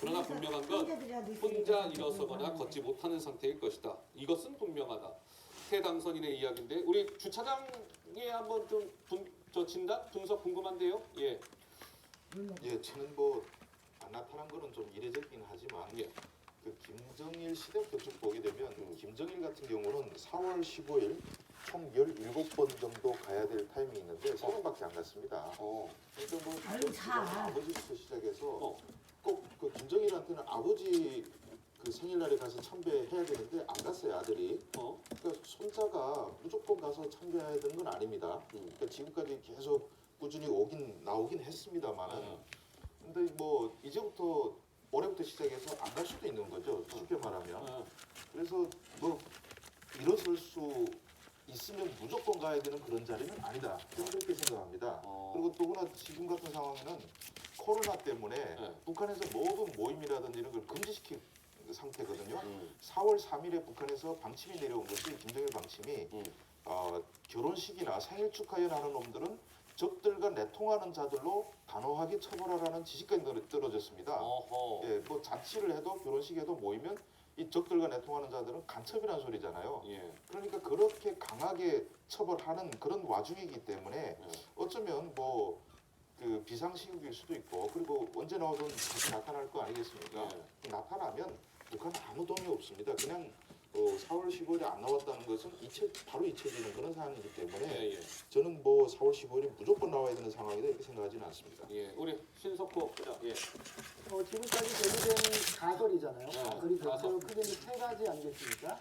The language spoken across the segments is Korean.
그러나 분명한 건 혼자 일어서거나 걷지 못하는 상태일 것이다. 이것은 분명하다. 새 당선인의 이야기인데 우리 주차장에 한번 좀 분, 저 진단 분석 궁금한데요. 예, 예, 저는 뭐안 나타난 거는 좀 이례적이긴 하지만 예. 그 김정일 시대부터 쭉 보게 되면 음. 김정일 같은 경우는 4월 15일 총 17번 정도 가야 될 타임이 있는데 3번밖에 안 갔습니다. 어, 그러니까 뭐 아유, 그 자. 아버지부터 시작해서 어. 꼭그 김정일한테는 아버지 그 생일날에 가서 참배해야 되는데 안 갔어요 아들이. 어, 그러니까 손자가 무조건 가서 참배해야 되는 건 아닙니다. 음. 그러니까 지금까지 계속 꾸준히 오긴 나오긴 했습니다만은 어. 근데 뭐 이제부터 올해부터 시작해서 안 갈 수도 있는 거죠. 쉽게 말하면. 어. 그래서 뭐 일어설 수 있으면 무조건 가야 되는 그런 자리는 아니다. 저는 그렇게 생각합니다. 어. 그리고 또구나 지금 같은 상황에는 코로나 때문에 네. 북한에서 모든 모임이라든지 이런 걸 금지시킨 상태거든요. 음, 4월 3일에 북한에서 방침이 내려온 것이 김정일 방침이 음. 어, 결혼식이나 생일 축하회 하는 놈들은 적들과 내통하는 자들로 단호하게 처벌하라는 지시까지 떨어- 떨어졌습니다. 어허. 예, 뭐 잔치를 해도 결혼식에도 모이면 이 적들과 내통하는 자들은 간첩이라는 소리잖아요. 예. 그러니까 그렇게 강하게 처벌하는 그런 와중이기 때문에 예. 어쩌면 뭐 그 비상시국일 수도 있고 그리고 언제 나오든 다시 나타날 거 아니겠습니까? 예. 나타나면 북한은 아무 도움이 없습니다. 그냥 어, 4월 15일에 안 나왔다는 것은 잊혀, 바로 잊혀지는 그런 상황이기 때문에 예, 예. 저는 뭐 4월 15일에 무조건 나와야 되는 상황이다 이렇게 생각하지는 않습니다. 예. 우리 신석호. 예. 어, 지금까지 제기된 가설이잖아요. 네, 가설이 가설. 대체로 크게 세 가지 아니겠습니까?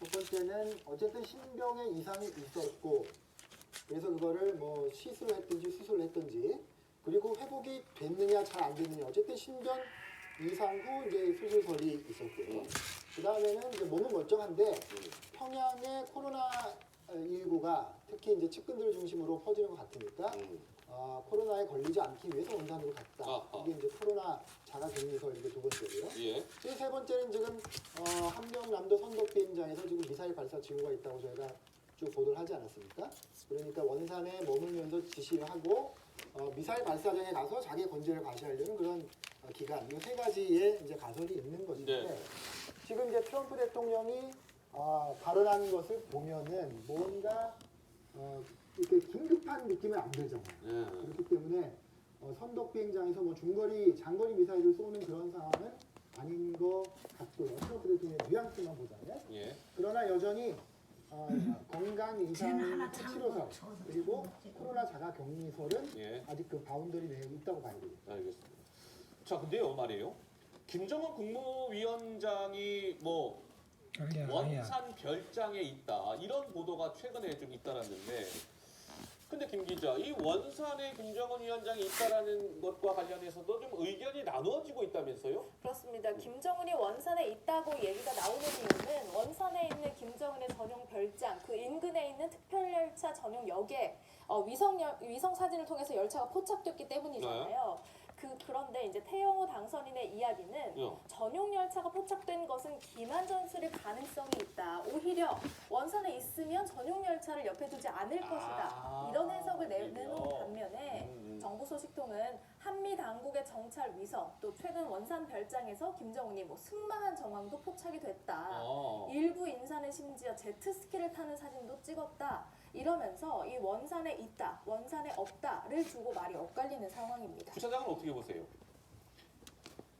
첫 번째는 어쨌든 신병의 이상이 있었고 그래서 그거를 뭐 시술을 했든지 수술을 했든지 그리고 회복이 됐느냐 잘 안 됐느냐 어쨌든 신병 이상 후 이제 수술설이 있었고요. 그 다음에는 이제 몸은 멀쩡한데 평양의 코로나 19가 특히 이제 측근들을 중심으로 퍼지는 것 같으니까 음. 아, 코로나에 걸리지 않기 위해서 원산으로 갔다. 아하. 이게 이제 코로나 자가격리설 이게 두 번째고요. 예. 이제 세 번째는 지금 어, 함령남도 선덕 비행장에서 지금 미사일 발사 징후가 있다고 저희가 쭉 보도를 하지 않았습니까? 그러니까 원산에 머물면서 지시를 하고 어, 미사일 발사장에 가서 자기 건재를 과시하려는 그런 어, 기간 이 세 가지의 이제 가설이 있는 것인데 네. 지금 이제 트럼프 대통령이 어, 발언한 것을 보면은 뭔가 어, 이렇게 긴급한 느낌은 안 들잖아요. 예. 그렇기 때문에 어, 선덕 비행장에서 뭐 중거리, 장거리 미사일을 쏘는 그런 상황은 아닌 것 같고요. 트럼프 대통령의 뉘앙스만 보자면. 예. 그러나 여전히 어, 건강 이상 하나 치료설 그리고 코로나 자가 격리설은 예. 아직 그 바운더리 내에 있다고 봐야 되겠죠. 알겠습니다. 자, 근데요 말이에요. 김정은 국무위원장이 뭐 아니야, 아니야. 원산 별장에 있다 이런 보도가 최근에 좀 잇따랐는데 근데 김 기자 이 원산에 김정은 위원장이 있다라는 것과 관련해서도 좀 의견이 나누어지고 있다면서요? 그렇습니다. 김정은이 원산에 있다고 얘기가 나오는 이유는 원산에 있는 김정은의 전용 별장, 그 인근에 있는 특별열차 전용 역에 어, 위성 열- 위성 사진을 통해서 열차가 포착됐기 때문이잖아요. 그 그런데 이제 태영호 당선인의 이야기는 요. 전용 열차가 포착된 것은 기만 전술일 가능성이 있다. 오히려 원산에 있으면 전용 열차를 옆에 두지 않을 아, 것이다. 이런 해석을 내, 오히려. 반면에 음, 음. 정부 소식통은 한미 당국의 정찰 위성 또 최근 원산 별장에서 김정은이 뭐 승마한 정황도 포착이 됐다. 어. 일부 인사는 심지어 제트스키를 타는 사진도 찍었다. 이러면서 이 원산에 있다, 원산에 없다를 두고 말이 엇갈리는 상황입니다. 부차장은 어떻게 보세요?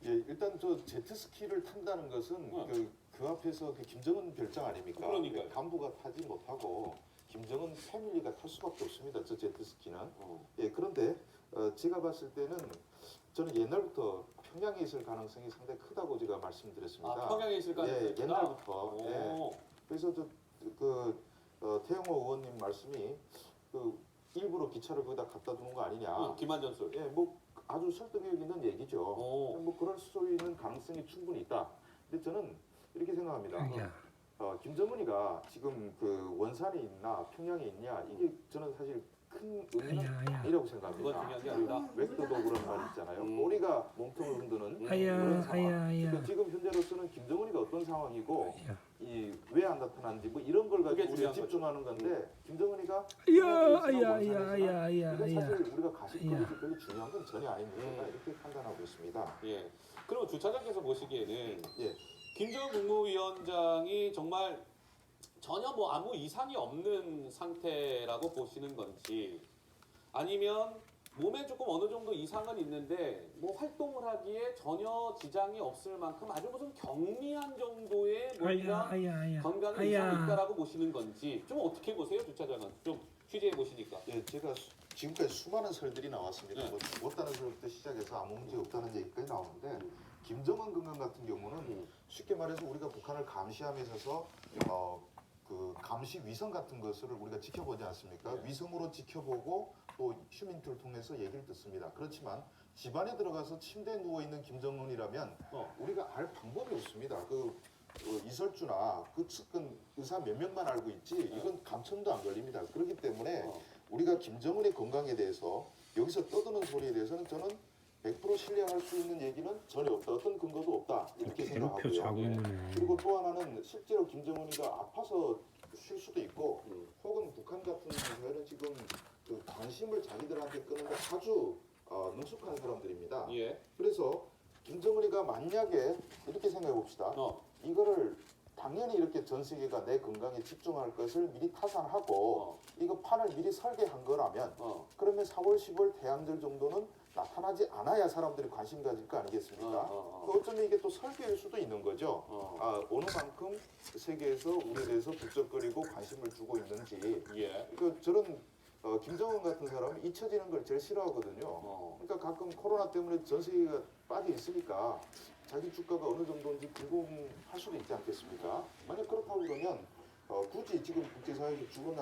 예, 일단 저 제트스키를 탄다는 것은 어. 그, 그 앞에서 그 김정은 별장 아닙니까? 그러니까요. 간부가 타지 못하고 김정은 패밀리가 탈 수밖에 없습니다. 저 제트스키는. 어. 예, 그런데 어, 제가 봤을 때는 저는 옛날부터 평양에 있을 가능성이 상당히 크다고 제가 말씀드렸습니다. 아 평양에 있을 예, 가능성이 크다? 옛날부터. 예. 오. 그래서 저 그 어, 태영호 의원님 말씀이 그 일부러 기차를 거기다 갖다 두는 거 아니냐. 어, 김한전술. 예, 뭐 아주 설득력 있는 얘기죠. 오. 뭐 그럴 수 있는 가능성이 충분히 있다. 근데 저는 이렇게 생각합니다. 어, 김정은이가 지금 그 원산에 있냐 평양에 있냐 이게 저는 사실 큰 아니야. 아니라고 생각합니다. 그건 중요한 게 아니다. 웹도도 그런 말 있잖아요. 음. 꼬리가 몸통을 흔드는 아야, 그런 상황. 아야, 아야. 그러니까 지금 현재로서는 김정은이가 어떤 상황이고. 이 왜 안 나타났는지 뭐 이런 걸 그게 가지고 우리가. 집중하는 건데 김정은이가 아야, 아야, 아야, 아야, 아야, 이건 아야. 사실 우리가 가십거리 아야. 별로 중요한 건 전혀 아닙니다. 음. 이렇게 판단하고 있습니다. 예. 그럼 주차장께서 보시기에는 예. 김정은 국무위원장이 정말 전혀 뭐 아무 이상이 없는 상태라고 보시는 건지 아니면 몸에 조금 어느 정도 이상은 있는데 뭐 활동을 하기에 전혀 지장이 없을 만큼 아주 무슨 경미한 정도의 아야 건강에 이상이 있다라고 보시는 건지 좀 어떻게 보세요 주차장은 좀 취재해 보시니까 예, 제가 수- 지금까지 수많은 설들이 나왔습니다. 네. 뭐 죽었다는 설부터 시작해서 아무 문제 없다는 얘기까지 나오는데 음. 김정은 건강 같은 경우는 음. 쉽게 말해서 우리가 북한을 감시함에 있어서 어, 그 감시 위성 같은 것을 우리가 지켜보지 않습니까? 네. 위성으로 지켜보고 또 휴민트를 통해서 얘기를 듣습니다. 그렇지만 집안에 들어가서 침대에 누워 있는 김정은이라면 어. 우리가 알 방법이 없습니다. 그 어, 이설주나 그 측근 의사 몇 명만 알고 있지 이건 감천도 안 걸립니다. 그렇기 때문에 어. 우리가 김정은의 건강에 대해서 여기서 떠드는 소리에 대해서는 저는 100% 신뢰할 수 있는 얘기는 전혀 없다. 어떤 근거도 없다. 이렇게 괴롭혀 생각하고요. 자고 있네 그리고 또 하나는 실제로 김정은이가 아파서 쉴 수도 있고 음. 혹은 북한 같은 경우에는 지금 그 관심을 자기들한테 끄는 게 아주 어, 능숙한 사람들입니다. 예. 그래서 김정은이가 만약에 이렇게 생각해 봅시다. 어. 이거를 당연히 이렇게 전 세계가 내 건강에 집중할 것을 미리 타산하고 어. 이거 판을 미리 설계한 거라면 어. 그러면 4월 10월 대항절 정도는 나타나지 않아야 사람들이 관심 가질 거 아니겠습니까? 어, 어, 어. 그 어쩌면 이게 또 설계일 수도 있는 거죠. 어. 아, 어느 만큼 세계에서 우리에 대해서 북적거리고 관심을 주고 있는지. 예. 그 저런 어, 김정은 같은 사람은 잊혀지는 걸 제일 싫어하거든요. 어. 그러니까 가끔 코로나 때문에 전 세계가 빠져 있으니까 자기 주가가 어느 정도인지 궁금할 수도 있지 않겠습니까? 만약 그렇다고 그러면 어, 굳이 지금 국제사회에서 죽었나